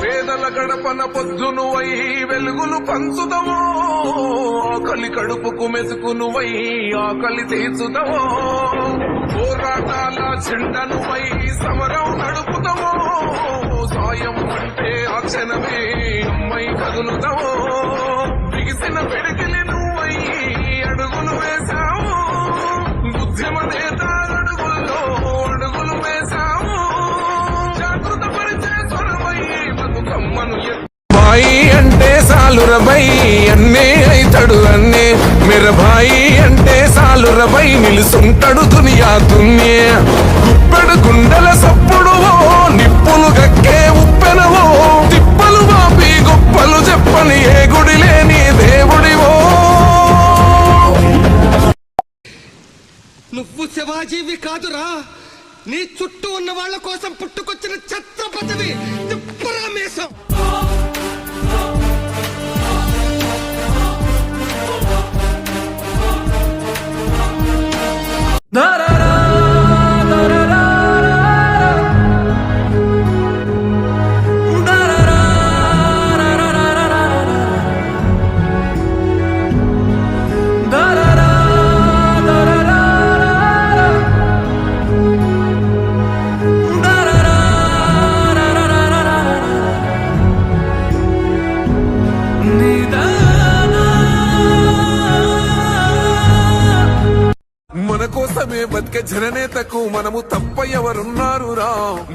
పేదల గడపన పొద్దునువై వెలుగులు పంచుదమో ఆకలి కడుపుకు మెతుకునువై ఆకలి తీర్చుదవో పోరాటాల చెండనువై సమరం నడుపుదమో సాయం అంటే ఆ క్షణమే అమ్మాయి కదులుదమో. బిగిసిన పిడికిలి సాలురబై అన్నే అయితడు అన్నే. మిరబాయి అంటే సాలురబై నిలుసుంటడు దునియా దున్యే గుప్పెడు గుండెల సప్పుడువో నిప్పులు గక్కే ఉప్పెనవో. తిప్పలు వాపి గొప్పలు చెప్పని ఏ గుడి లేని దేవుడివో. నువ్వు శివాజీవి కాదురా. నీ చుట్టూ ఉన్న వాళ్ళ కోసం పుట్టుకొచ్చిన ఛత్రపతివి. కోసమే బతికే జననేతకు మనము తప్ప ఎవరున్నారు రా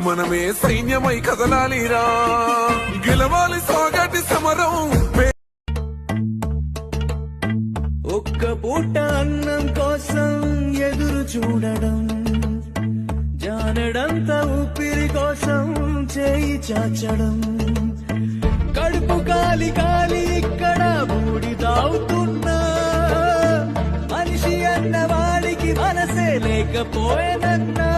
మనమే సైన్యమై కదలాలిరా. గెలవాలి సాగటి సమరం. ఒక్క పూట అన్నం కోసం ఎదురు చూడడం జానడంత ఊపిరి కోసం చేయి చాచడం. కడుపు కాలి కాలి మనసే లేకపోయేదన్నా.